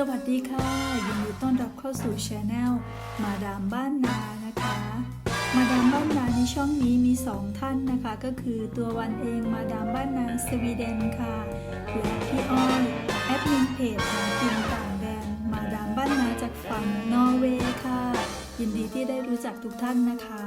สวัสดีค่ะยินดีต้อนรับเข้าสู่ช anel มาดามบ้านนานะคะ มาดามบ้านนาในช่องนี้มีสองท่านนะคะ ก็คือตัววันเองมาดามบ้านนาสวีเดนค่ะและพี่อ้อยแอดมินเพจหากินต่างแดน มาดามบ้านนาจากฝั่งนอร์เวย์ค่ะ ยินดีที่ได้รู้จักทุกท่านนะคะ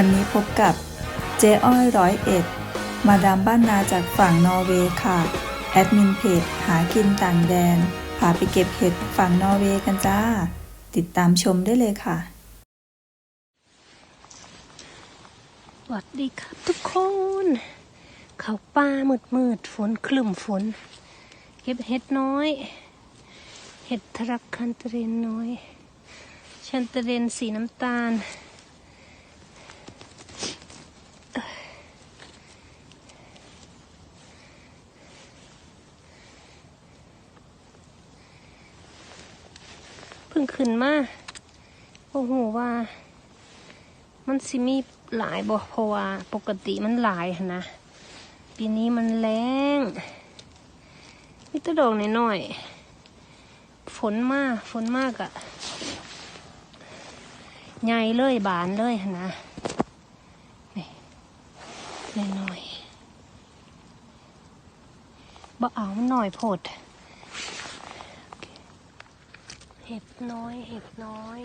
วันนี้พบกับเจ๊อ้อยร้อยเอ็ดมาดามบ้านนาจากฝั่งนอร์เวย์ค่ะ แอดมินเพจหากินต่างแดนพาไปเก็บเห็ดฝั่งนอร์เวย์กันจ้า ติดตามชมได้เลยค่ะสวัสดีครับทุกคน เขาป่ามืดมืดฝนคลึมฝน เก็บเห็ดน้อย เห็ดทรักคันเตเรนน้อย ชันเตเรนสีน้ำตาล เพิ่งขึ้นมาโอ้โหว่า มันสิมีหลายบ่เพราะว่า ปกติมันหลายนะ ปีนี้มันแรงมีแตะดอกหน่อยๆฝนมากฝนมากอะใหญ่เลยบานเลยหั้นะนี่หน่อยๆบ่เอาหน่อยโพดเห็บน้อย เห็บน้อย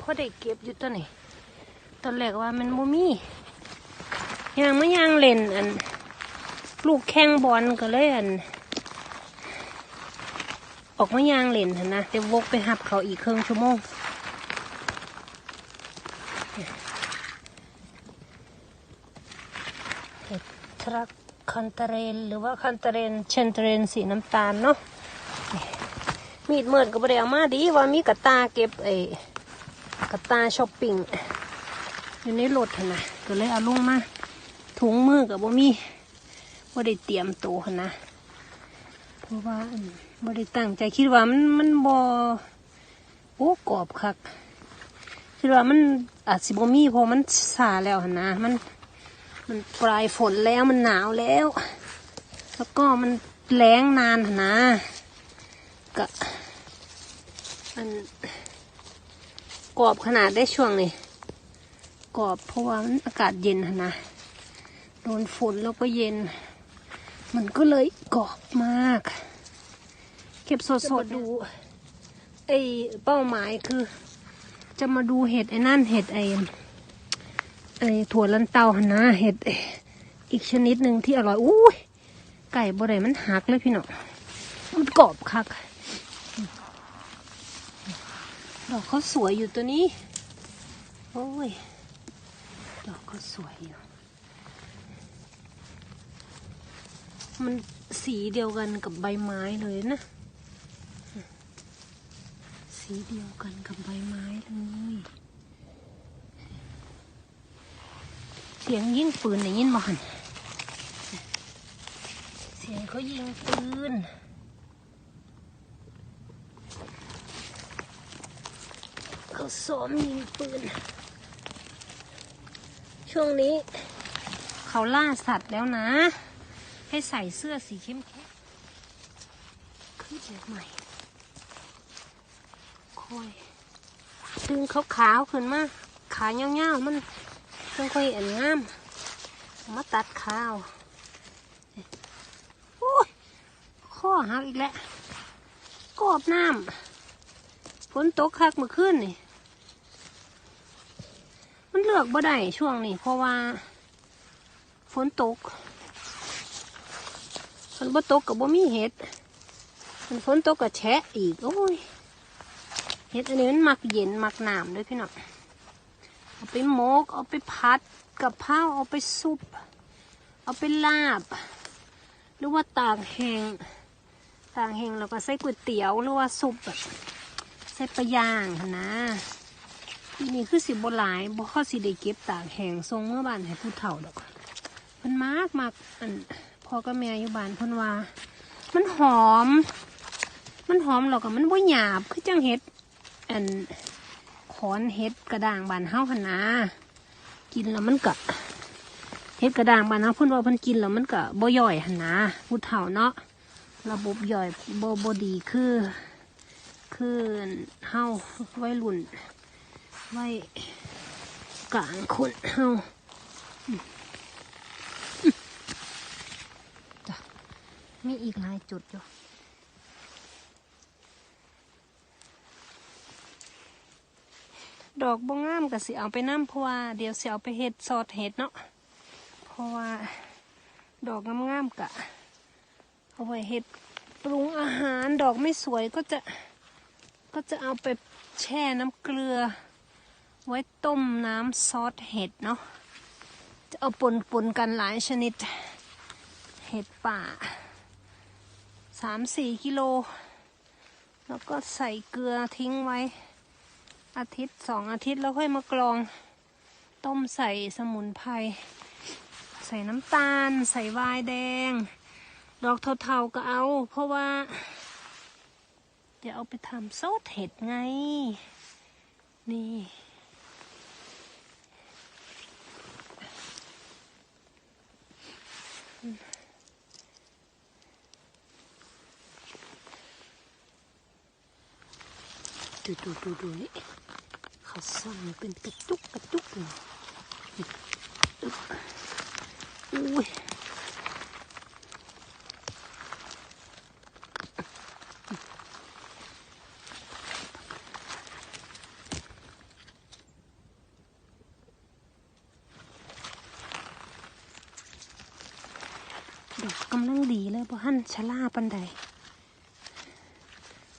พอได้เก็บอยู่ตัวนี่ตอนแรกว่ามันบ่มียางไม่ยางเล่นอัน ลูกแข้งบอลก็เลยอัน ออกมายางเล่นนะเดี๋ยววกไปหับเขาอีกครึ่งชั่วโมงทรักคันเตเรนหรือว่าคันเตเรนเชนเตเรนสีน้ำตาลเนาะมีดเมิดก็บ่ได้เอามาดีว่ามีกระตาเก็บไอ กระตาช้อปปิ้งอยู่ในรถนะก็เลยเอาลงมาถุงมือกับบ่มีบ่ได้เตรียมตัวนะเพราะว่าบ่ได้ตั้งใจคิดว่ามันมันบ่โอ้กรอบคักคิดว่ามันอาจสิบ่มีเพราะมันสาแล้วนะมันมันปลายฝนแล้วมันหนาวแล้ว แล้วก็มันแล้งนานนะก็อัน กรอบขนาดได้ช่วงนี้กรอบเพราะว่ามันอากาศเย็นนะโดนฝนแล้วก็เย็น มันก็เลยกรอบมาก เก็บสดๆดูไอเป้าหมายคือ จะมาดูเห็ดไอ้นั่นเห็ดไอไอถั่วลันเตาหนะเห็ดอีกชนิดหนึ่งที่อร่อยอุ้ยไก่บ่ได้มันหักเลยพี่น้องมันกรอบคัก ดอกเขาสวยอยู่ตัวนี้ โอ้ย ดอกเขาสวยอยู่ มันสีเดียวกันกับใบไม้เลยนะ สีเดียวกันกับใบไม้เลย เสียงยิงปืนได้ยินบ่หันเสียงเขายิงปืน เขาซ้อมยิงปืน ช่วงนี้ เขาล่าสัตว์แล้วนะ ให้ใส่เสื้อสีเข้มเข้มขึ้นใหม่ค่อยดึงเขาขาวๆขึ้นมา ขาเงาๆมันเพิ่งค่อยอันงาม มาตัดขาวโอ้ยข้อหักอีกแล้วกอบน้ำฝนตกคักเมื่อคืนนี่ ลือกบ่ได้ช่วงนี้เพราะว่าฝนตกมันบ่ตกกับบ่มีเห็ดมันฝนตกกับแฉะอีกโอ้ยเห็ดอันนี้มันมักเย็นมักหน้ำด้วยพี่น้องเอาไปหมกเอาไปพัดกับข้าวเอาไปซุป เอาไปลาบ หรือว่าตากแห้งตากแห้งแล้วก็ใส่ก๋วยเตี๋ยวหรือว่าซุปแบบใส่ปลาย่างนะ ปีนี้คือสิบหลายบ่ข้าสิได้เก็บตากแห้งทรงเมื่อบ้านให้ผู้เฒ่าดอกเพิ่นมากมากอันพ่อกับแม่อยู่บ้านพนว่า มันหอม มันหอมหรอกอะมันบ่หยาบคือจังเห็ดอันขอนเห็ดกระด่างบานเฮาหนนะกินแล้วมันก็เห็ดกระด่างบานเฮาเพิ่นว่าเพิ่นกินแล้วมันก็บ่ย่อยหันนะผู้เฒ่าเนาะระบบย่อยบ่บ่ดีคือ คือเฮาไว้รุ่น ไว้กลางคนเฮาจ้ะมีอีกหลายจุดอยู่ดอกบ่งามก็สิเอาไปน้ำเพราะว่าเดี๋ยวสิเอาไปเฮ็ดซอสเฮ็ดเนาะเพราะว่าดอกงามๆกะเอาไว้เฮ็ดปรุงอาหารดอกไม่สวยก็จะก็จะเอาไปแช่น้ำเกลือ ไว้ต้มน้ำซอสเห็ดเนาะจะเอาปนปนกันหลายชนิด เห็ดป่าสามสี่กิโล แล้วก็ใส่เกลือทิ้งไว้ อาทิตย์สองอาทิตย์แล้วค่อยมากรอง ต้มใส่สมุนไพรใส่น้ำตาล ใส่วน์แดง ดอกเทาๆก็เอา เพราะว่าเดี๋ยวเอาไปทำซอสเห็ดไง นี่ ดูดูดูดูนี่เขาสั่งเป็นกระจุกกระจุกเลยอุ้ยดอกกำลังดีเลยบ่หันชะล่าปันใด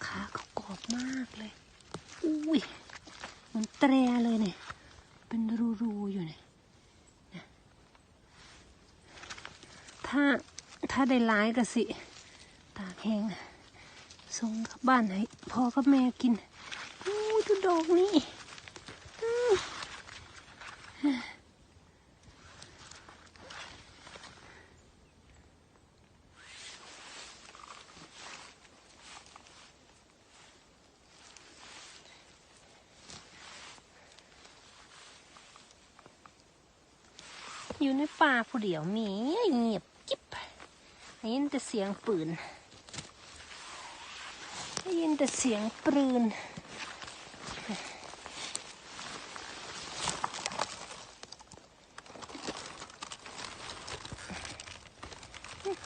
ขาเขากรอบมากเลย อุ้ยเหมันแตรเลยเนี่ย เป็นรูๆอยู่เนี่ยนะ ถ้าถ้าได้ร้ายก็สิ ตากแห้งส่งกลับบ้านให้พ่อกับแม่กินอู้ดูดอกนี่อื้อยู่ในป่าผู้เดียวมีเงียบ ได้ยินแต่เสียงปืนได้ยินแต่เสียงปืน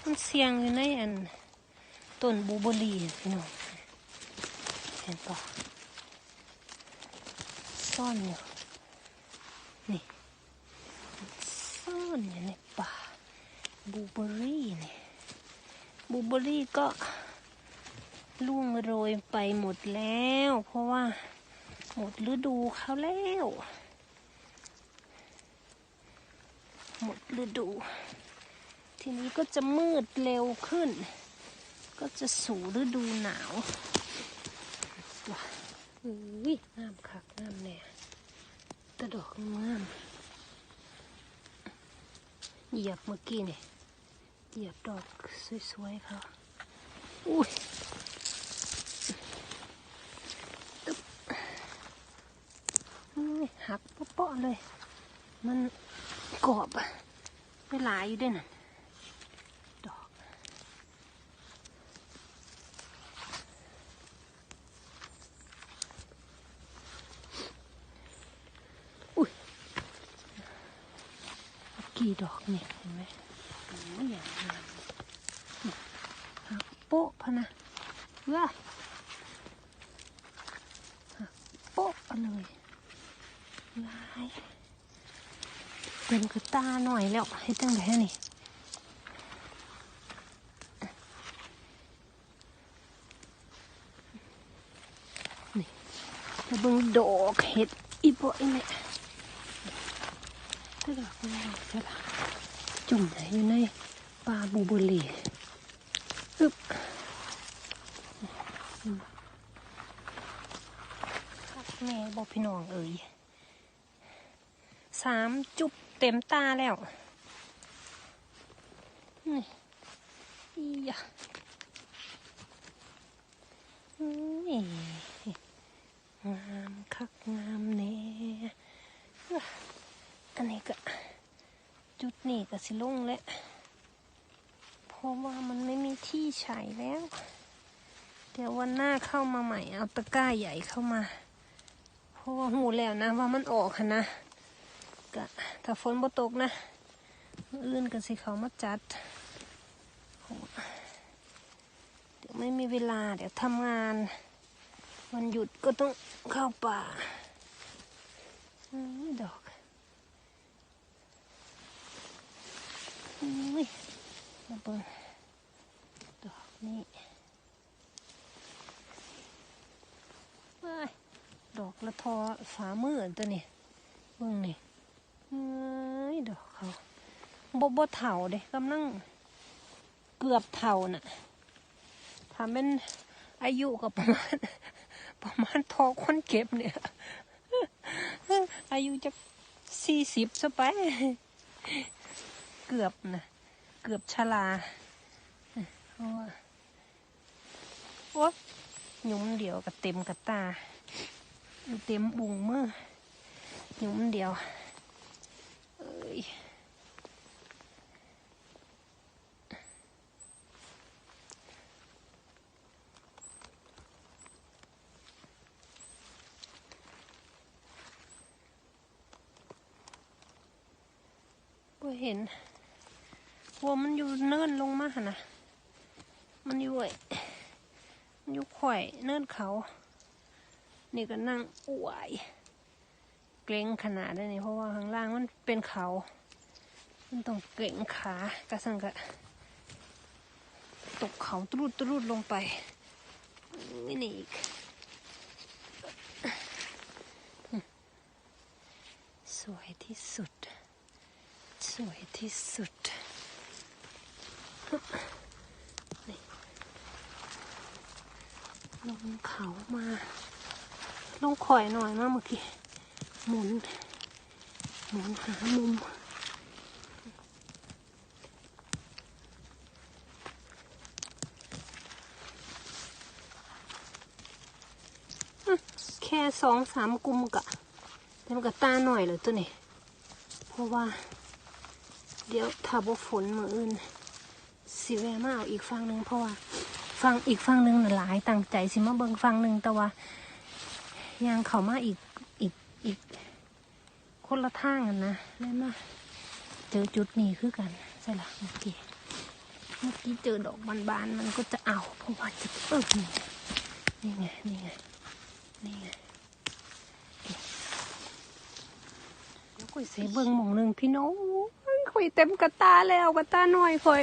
มันเสียงอยู่ในอันต้นบูเบอรีพี่น้องเห็นปะซ่อนอยู่นี่ซ่อนอยู่ในป่าบูเบอรี่นี่ บูเบอรี่ก็ล่วงโรยไปหมดแล้ว เพราะว่าหมดฤดูเขาแล้ว หมดฤดู ทีนี้ก็จะมืดเร็วขึ้น ก็จะสู่ฤดูหนาวว้าอุ้ยงามคักงามแน่ตะดอกงามเหยียบเมื่อกี้เนี่ย เหยียบดอกสวยๆเขาอุ้ยตึ๊บอุ้ยหักเปาะๆเลย มันกรอบไปหลายอยู่ด้วยน่ะดอก อุ้ยกี่ดอกเนี่ยเห็นไหมโอ้ยอย่างงามนี่หักโป๊ะพะนะว้าหักโป๊ะ เอาเลยลายเป็นกระตาหน่อยแล้วให้ตั้งแต่นี่แล้วเบิ่งดอกเห็ดอีโบอีแม่ถ้าดอกมันดอกจะจุ่มอยู่ในปลาบูเบุรีอึบครับ แม่บอกพี่น้องเอ่ยสามจุบเต็มตาแล้วนี่อียะนี่งามคักงามแน่อันนี้ก็จุดนี้ก็สิลงแล้วเพราะว่ามันไม่มีที่ใช้แล้ว เดี๋ยววันหน้าเข้ามาใหม่เอาตะกร้าใหญ่เข้ามา ราะว่าหูแล้วนะว่ามันออกค่ะนะกะถ้าฝนบ่ตกนะมื้ออื่นก็สิเขามาจัดเดี๋ยวไม่มีเวลาเดี๋ยวทำงานวันหยุดก็ต้องเข้าป่าอดอกอุ้ยมาเบิ่งดอกนี่ว้า ดอกละทอฝามือตัวนี่เบิ่งนี่เอ้ยดอกเขาบ่บ่เถ่าเด้กำลังเกือบเถ่าน่ะถ้าเป็นอายุก็ประมาณประมาณพอคนเก็บเนี่ย อายุจะสี่สิบซะไป เกือบนะเกือบชราโอ๊ยหยุมเดียวกับเต็มกับตา อยู่เต็มบุงมือหยุมเดียว เอ้ยก็เห็นวัวมันอยู่เนิ่นลงมาหนะ มันอยู่ไอ้มันอยู่ข่อยเนิ่นเขา นี่ก็นั่งอวยเกรงขนาดได้นี่เพราะว่าข้างล่างมันเป็นเขา มันต้องเกรงขากระสังกะตกเขาตรุดตรุดลงไปนี่นี่อีกสวยที่สุด สวยที่สุดนี่ลงเขามา ลงข่อยหน่อยมาเมื่อกี้หมุน หมุนหามุมแค่สองสามกุมกะแต่มันก็ตาหน่อยเลยตัวนี้ เพราะว่า เดี๋ยวถ้าบ่ฝนมืออื่นสิแวมาเอาอีกฟังหนึ่งเพราะว่าฟังอีกฟังหนึ่งหลายตั้งใจสิมาเบิ่งฟังหนึ่งแต่ว่า ยังเขามาอีกอีกอีก คนละทางกันนะแล้วมาเจอจุดนี้คือกันใช่ละเมื่อกี้เมื่อกี้เจอดอกบานๆมันก็จะเอาเพราะว่าจะเออนี่ไงนี่ไงนี่ไงแล้วข่อยเสเบิ่งหมองหนึ่งพี่น้องข่อยเต็มกระตาแล้วกระตาหน่อยข่อย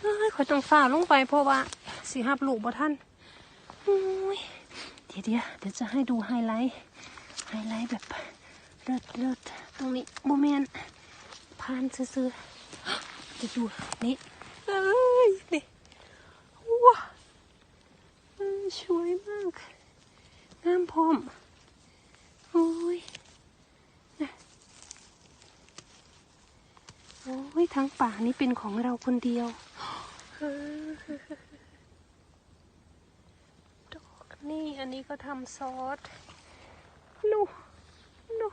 เอ้ยข่อยต้องฝ่าลงไปเพราะว่าสิหับลูกบ่ท่านอุ้ย ดี๋ยวเดี๋ยวเดี๋ยวจะให้ดูไฮไลท์ ไฮไลท์แบบเลิศเลิศตรงนี้โมเมนพานซื้อๆจะดูนี่เอ้ยนี่ว้าสวยมากงามพร้อมโอ้ยโอ้ยทั้งป่านี้เป็นของเราคนเดียวดอก นี่อันนี้ก็ทำซอสนูนู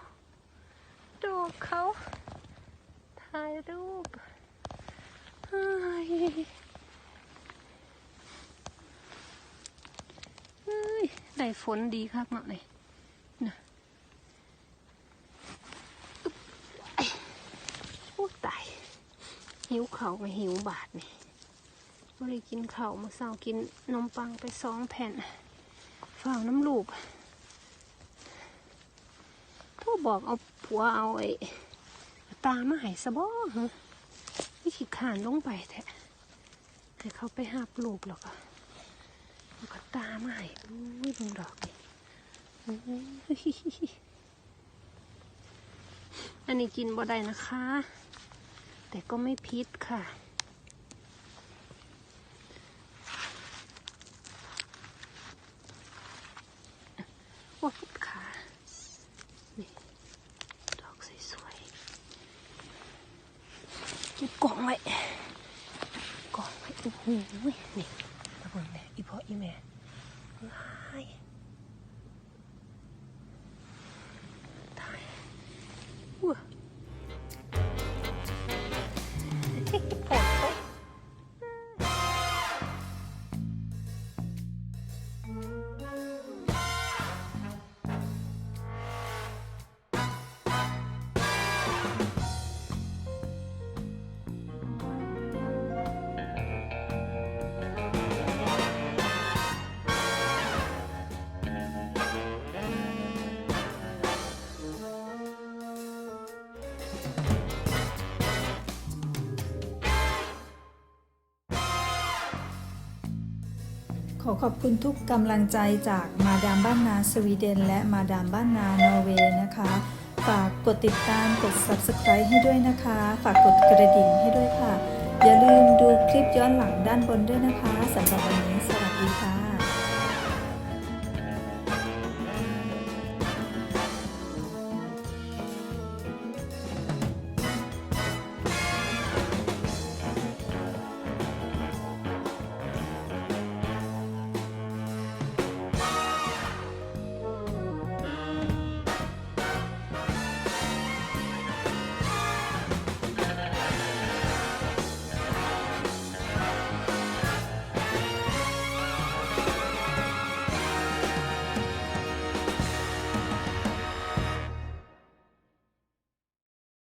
ดอกเขาถ่ายรูปเฮ้ยเฮ้ยได้ฝนดีคักเนาะนี่นะโอ้ตายหิวเขามาหิวบาทนี่ไม่ได้กินข้าวมาเศร้ากินนมปังไปสองแผ่น ฝ้าน้ำลูกพ่อบอกเอาผัวเอาไอ้ตามาให้สะบอฮะไม่ขี้ขานลงไปแท้ให้เขาไปหาปลูกหรอกแล้วก็ตามาให้อุ้ยดงดอกอันนี้กินบ่ได้นะคะ แต่ก็ไม่พิษค่ะ อขอบคุณทุกกำลังใจจากมาดามบ้านนาสวีเดน และมาดามบ้านนานอร์เวย์นะคะ ฝากกดติดตามกด subscribe ให้ด้วยนะคะ ฝากกดกระดิ่งให้ด้วยค่ะ อย่าลืมดูคลิปย้อนหลังด้านบนด้วยนะคะสำหรับวันนี้